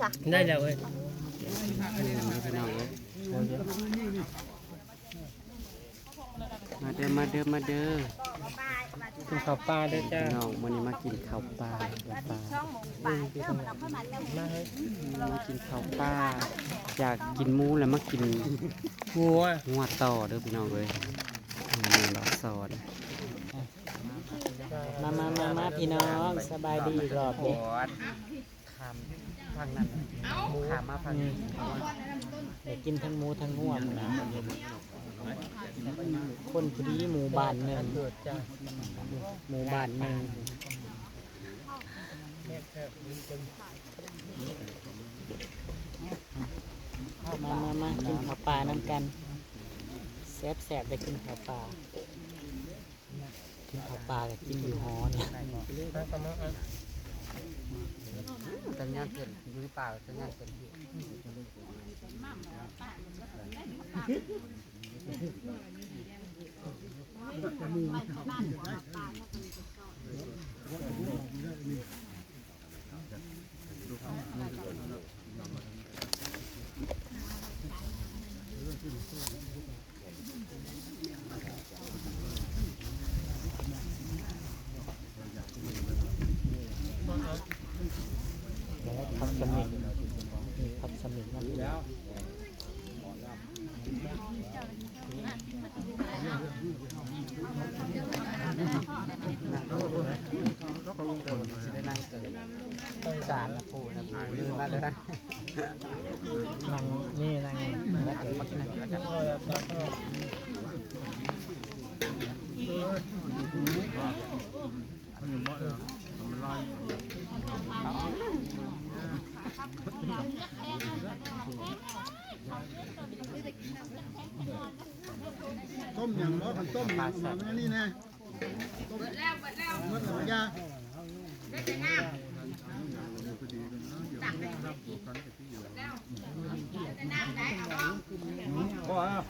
จ้ะได้แล้วเว้ยพี่น้องเอ้ยมาเด้อมาเด้อมาเด้อกินข้าวปลาด้วยจ้าพี่น้องวันนี้มากินข้าวปลาข้าวปลาช่องหมูป่าเด้อเราเข้ามาแล้วมาเฮ้ยมากินข้าวปลาอยากกินหมูแล้วมากินงัวหัวต่อเด้อพี่น้องเอ้ยนี่เราสอนมามามามาพี่น้องสบายดีอีกรอบเด้ขามฟังนั้นขามมาฟังนี้เดี๋ยวกินทั้งหมูทั้งง่วงนะคนพอดีหมู่บ้านหนึ่งหมู่บ้านหนึ่งมามามากินข้าวปลาน้ำกันแซ่บแซ่บได้กินข้าวปลากินข้าวปลากับกินอยู่หอเนี่ย ถ้าสมมติอะงานเกินอยู่หรือเปล่าสัญญานเกินที่ ผักสมิงมีผักสมิงนะ สิได้นั่งเกินสารละปูนะปูลืมมาเลยนะนั่งนี่นั่งแล้วเดี๋ยวมากินกันต้มอย่างบ่คันต้มอย่างมันนี่นะต้มแล้วแล้วมันหลายยาก็ อะปีกว่าแล้วขลังดีมั้ยน้องแซ่บ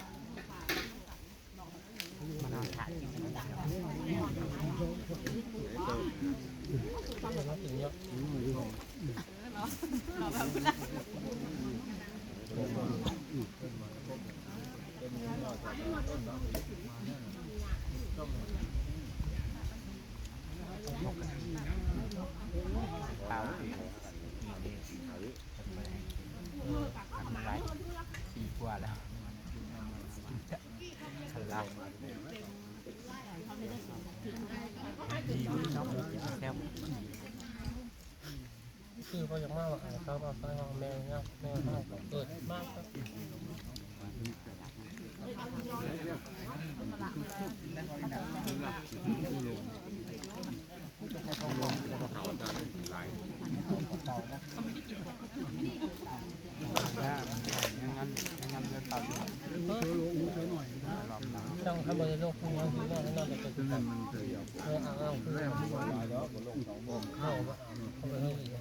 คือพออย่างมากว่าเขาก็ใส่ห้องแมวเนี่ยแมวเขาเกิดมากครับยังงั้นยังงั้นเดินต่อช่างทำบริโภคพวกคือว่าให้นอนแต่ตื่นกันเอออ่างอ่างคือเข้ามาเข้าไปให้อีก เ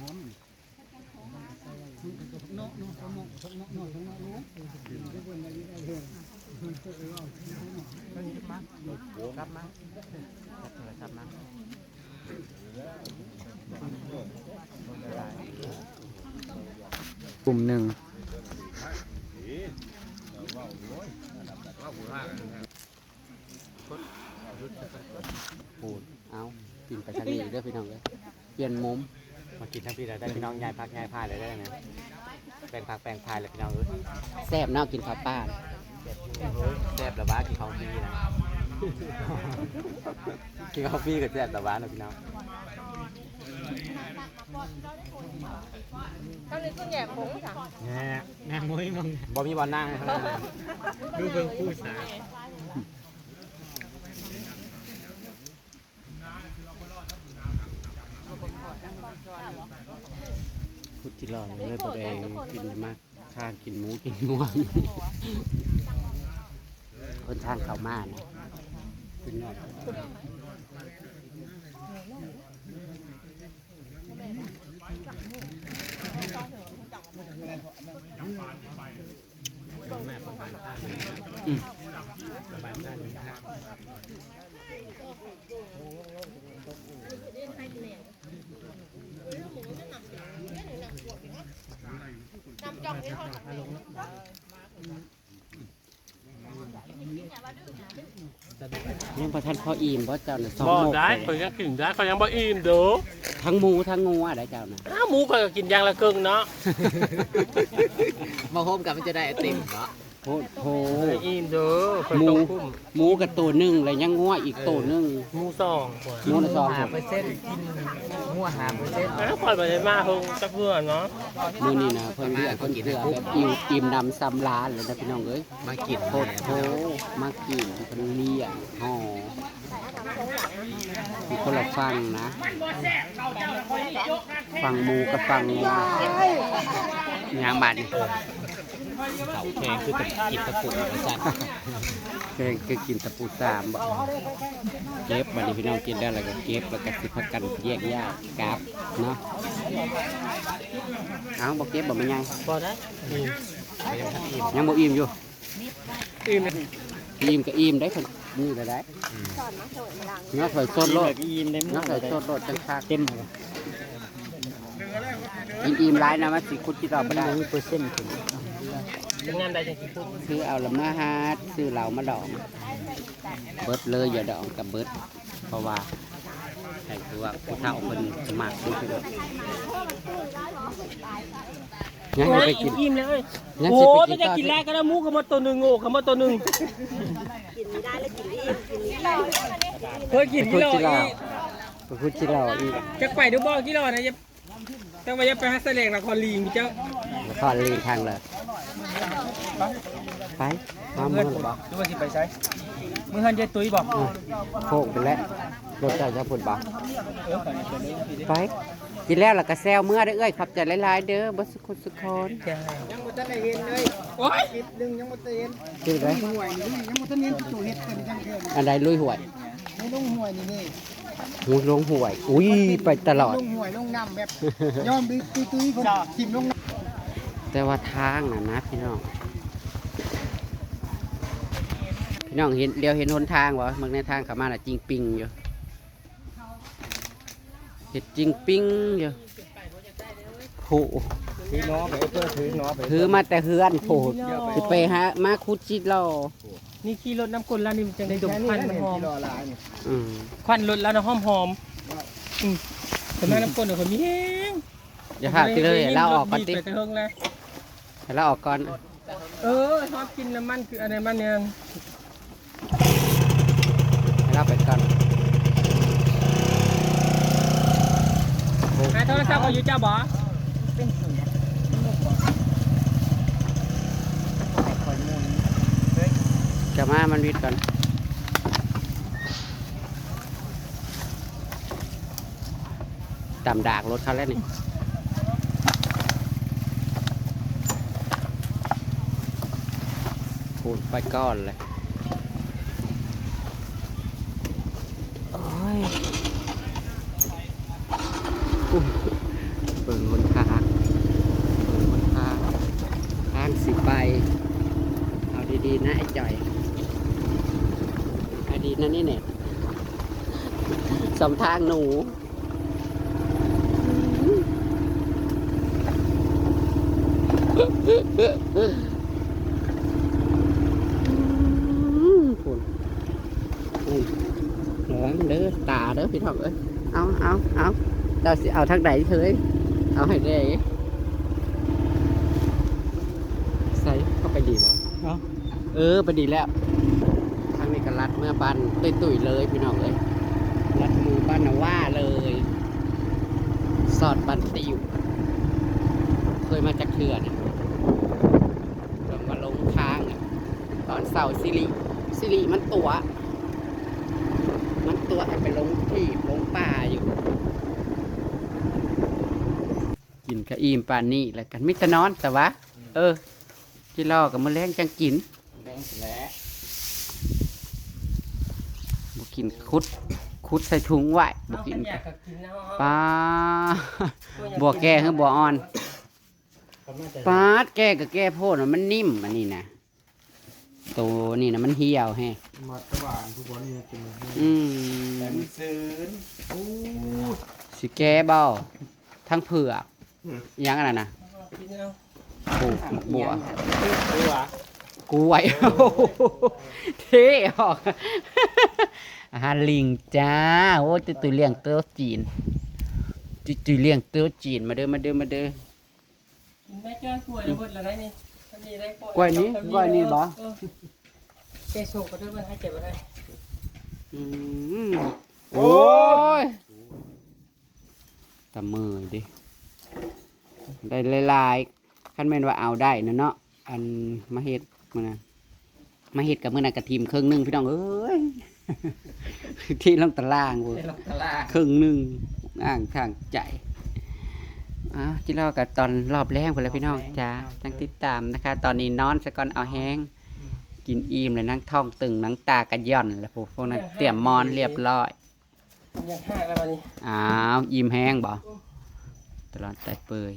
นาะเนาะเนาะเนาะเนาะเนาะเนาะ รู้รับมาจับโทรศัพท์มากลุ่มหนึ่งปูดเอากินไปทางนี้เด้อพี่น้องเลยเปลี่ยนมุมมากินทั้งพี่เลยได้พี่น้องยายพักยายพายเลยได้ไหม แปลงพักแปลงพายเลยพี่น้องเอ้ยแซ่บเนาะกินข้าวป้าแซ่บแล้วบ้ากินข้าวฟรีนะกินข้าวฟรีกับแซ่บแล้วบ้านะพี่น้องตอนนี้ส่วนใหญ่ผงจ้ะแง่แง่มุ้ยมึงบ่มีบอลนั่งนะดูเบิ่งผู้สาว พุทธิลอยเลยประแดงกินมากข้างกินหมูกินงวงคนทางเขามานะคุณยอดอืม ขึ้นหน่อยยังประทันพออิ่มเพราะเจ้าน่ะสองบ่โมกได้เลยข่อยยังกินได้ข่อยยังบ่อิ่มเด้อทั้งหมูทั้งงูอะไรเจ้าน่ะอ้าวหมูข่อยก็กินอย่างละครึ่งเนาะ มาโฮมกันมันจะได้ไอติมเหรอ โหโหข่อยอิ่มเด้อข่อยหมูต้องคุ้มหมูกับตัวหนึ่งเลยยังงัวอีกตัวหนึ่งหมูสองกว่าหมูละสองหาเปอร์เซ็นต์กินหัวหาเปอร์เซ็นต์อ้าวข่อยบ่ได้มาเพิ่งจักเพื่อเนาะมือนี่นะเพิ่นเรียกเพิ่นเกลือแบบอิ่มอิ่มนำซ้ำร้านเลยนะพี่น้องเอ้ยมากินโคตรโถมากินเพิ่นเรียกห่อมีคนละฟังนะ ฟังหมูกับฟังงูยางบาดนี่ เขาแข็งคือกับกินตะปูมาสั่นแกงคือกินตะปูสามบ่เก็บบัดนี้พี่น้องกินได้แล้วก็เก็บแล้วก็สิพักกันแยกย้ายกราบเนาะเอ้าบ่เก็บบ่แม่นยังบ่ได้อิ่มยังบ่อิ่มอยู่อิ่มอิ่มก็อิ่มได้คนนี่ก็ได้เนื้อใส่สดโลดยิ้มได้เนื้อใส่สดโลดจังคักเต็มเลยกินอิ่มหลายนะมันสิคุดที่เราบ่ได้มีเปอร์เซ็นต์ ถึงเป็นงานใดจังสิพูดซื้อเอาละมาฮาดซื้อเหล้ามาดอง เบิดเลยอย่าดองกับเบิด เพราะว่าใช่คือว่าผู้เฒ่าเพิ่นสมัครซื้อยงั้นโอ้ยไปกินอิ่มเลยเอ้ยงั้นโอ้สิไปยกิไม่นได้ต่อกินแรกก็ได้หมูก็มาตัวหนึ่งโง่ก็มาตัวหนึ่งกินไม่ได้แล้วกินไม่อิ่มกินไม่ได้เฮ้ยกินไปกิโลคุดที่อีเรากไปคุดที่เราอีกจะไปดูบ่กิโลนะจะแต่ว่าจะไปหาแสดงละครลิงเจ้าแล้วก็ลีทางเลย ไปมาเมืองบ่ดูว่าสิไปใช้มึงหันยายตุ้ยบอกโคกไปแล้วรถเจ้าจะพูดบ่ไปกินแล้วล่ะก็แซวเมื่อได้อเอ้ยขับใจหลายๆเด้อบ่สุขสุขคนยังบ่ทันได้เห็นเลยโอ้ยคลิปหนึงยังบ่ทันเห็นคือไดห่วยนี่ยังบ่ทันเห็นตัวเฮ็ดกันจังเทื่อนี่อันใดลุยหวยให้ลงห่วยนี่นี่หูลงหวย อุ้ยไปตลอด ลงห่วยลงน้ำแบบยอมตุ้ยตุ้ยๆคนทิ่มลงน้ำ แต่ว่าทางน่ะนะพี่น้อง พี่น้องเห็นเดียวเห็นหนทางบ่เมืองในทางเข้ามาน่ะจริงปิงอยู่เห็ดจริงปิงอยู่โหถือน้อไปเพื่อถือน้อไปถือมาแต่เฮือนโผดสิไปหามาคุดจิตเรานี่ขี่รถน้ำกลนแล้วนี่มันจังได้ดมควันมันหอมรอหลายนี่อืมควันรถแล้วนะหอมหอมอืมแต่แม่น้ำกลนเดี๋ยวคนมีแห้งอย่าพาไปเลยเราออกก่อนติ ให้เราออกก่อนเออชอบกินน้ำมันคืออะไรมันเนี่ยให้เราไปก่อนหาโทรศัพท์เอาอยู่เจ้าบ่จะมามันวิดก่อนตำดากรถเขาแล้วนี่ พูดไปก้อนเลยโอ้ยอุ๊ยเบิ่งบนทางเบิ่งบนทางทางสิไป เอาดีๆนะไอ้จ่อยเอาดีนะนี่เนี่ยสมทางหนูคุณคุณระวังเด้อตา เด้อพี่ทองเอ้ยเอาเอาเอาเราสิเอาทางไหนเถอยเอาให้ได้ใส่เข้าไปดีบ่เนาะเออไปดีแล้วทางนี้ก็รัดเมื่อบ้านตุยๆเลยพี่น้องเอ้ยรัดหมูบ้านนาว่าเลย สอดบันติวเคยมาจากเถื่อนจนมาลงทางอะตอนเสาร์สิริสิริมันตัวมัน ตัวให้ไปลงที่ลงป่าอยู่ กินกระอิ่มป่านนี้แล้วกันมิตรนอนแต่ว่าเออที่รอกับมือแรงจังกินแดงแล้วบุกินคุด คุดใส่ถุงไว้บุกินอยากกินแล้วปลาบัวแก่คือบัวอ่อนปลาดแก่กับแก่โพดน่ะมันนิ่มอันนี้นะ ตัวนี่นะมันเหี่ยวแฮะมาตะหวานทุกวันนี้กินอืมซื้อสิแก่เบาทั้งเผือกอิหยังอันนั้นนะกินแล้วปลูกหมกบัวบัวกล้วยโอ้โหเท่ออก อาหารลิงจ้า โอ้ตุยตุยเลี้ยงเต้าจีนตุยตุยเลี้ยงเต้าจีนมาเด้อมาเด้อมาเด้อกินได้จ้ากล้วยระเบิดอะไรนี่ถ้ามีได้ กล้วยนี้กล้วยนี้บ่เจโชกก็ได้มันให้เจ็บอะไรอืมโอ้ยตะมือดิ ได้หลายๆขั้นแม่นว่าเอาได้นะเนาะ อันมาเฮ็ดมานะมาเฮ็ดกับมือนันกระทีมครึ่งหนึงพี่น้องเอ้ยที่ลงตารางเว้ยในหลักตลาดครึ่งหนึ่งอ่างทางใจ อะที่เรากับตอนรอบแรกไปแล้วพี่น้องจ้าจังติดตามนะคะ ตอนนี้นอนสะก่อนเอาแห้ง กินอิ่มเลยนั่งท้องตึงนั่งตากระย่อนแล้วพวกพวกนั้นเตรียมมอนเรียบร้อยยังห้าแล้ววันนี้ อ้าวอิ่มแห้งบ่ตลอดใจเปย